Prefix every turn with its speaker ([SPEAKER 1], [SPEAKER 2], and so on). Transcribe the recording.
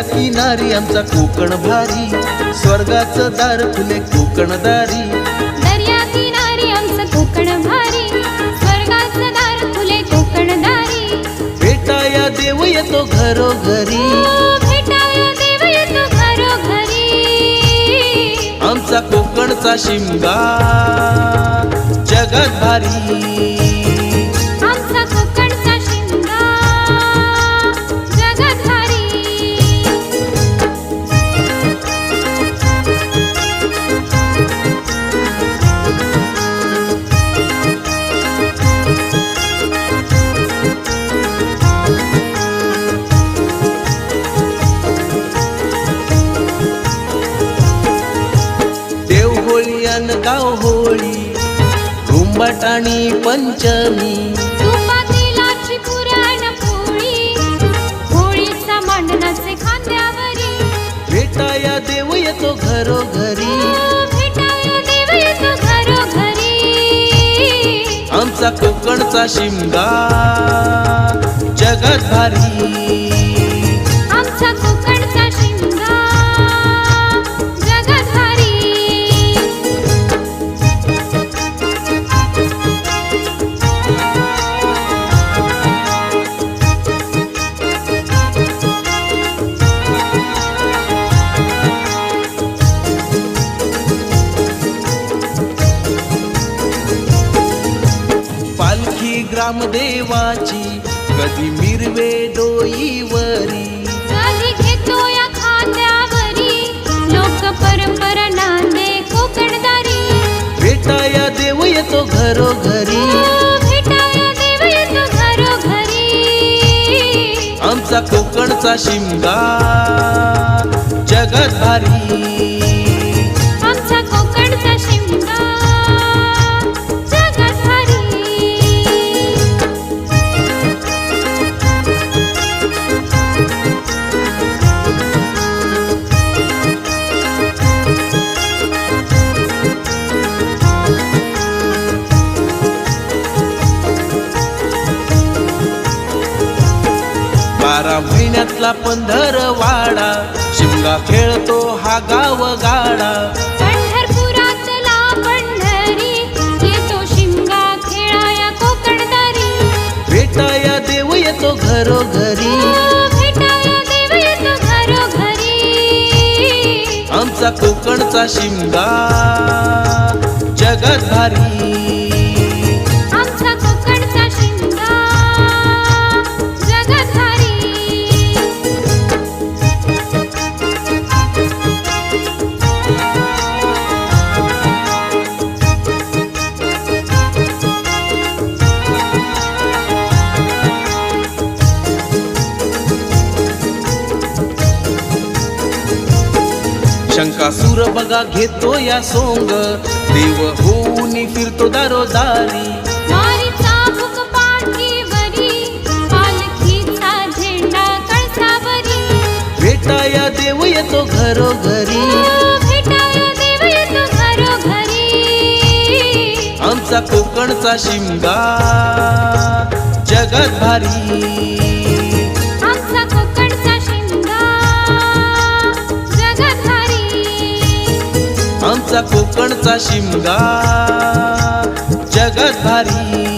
[SPEAKER 1] किनारी आमचा कोकण भारी. स्वर्गाचं दार फुले कोकण दारी.
[SPEAKER 2] दर्या किनारी आमचं कोकण भारी. स्वर्गाचं दार फुले कोकण दारी.
[SPEAKER 1] भेटाया देव येतो घरोघरी.
[SPEAKER 2] भेटाया देव येतो घरोघरी.
[SPEAKER 1] आमचा कोकणचा शिमगा जगात भारी. गाव होळी आणि पंचमी. भेटाया देव
[SPEAKER 2] भेटाया देव येतो घरोघरी.
[SPEAKER 1] आमचा कोकणचा शिमगा जगात भारी पालखी ग्रामदेवाची कधी मिरवे डोईवरी.
[SPEAKER 2] कधी घेतो या खांद्यावरी लोक परंपरा नांदे कोकणदारी.
[SPEAKER 1] भेटाया देव येतो घरोघरी.
[SPEAKER 2] ओ, भेटाया देव येतो घरोघरी.
[SPEAKER 1] आमचा कोकणचा शिमगा जगात भारी महिन्यातला पंधरवाडा शिमगा खेळतो हा गाव गाडा. भेटाया देव
[SPEAKER 2] भेटाया देव येतो घरोघरी.
[SPEAKER 1] आमचा कोकणचा शिमगा. जगात भारी. शंकासूर बघा घेतो या सोंग. देव होऊन फिरतो दारोदारी
[SPEAKER 2] ओ, भेटाया देव येतो घरोघरी.
[SPEAKER 1] आमचा कोकणचा शिमगा जगात भारी. शिमगा जगत भारी.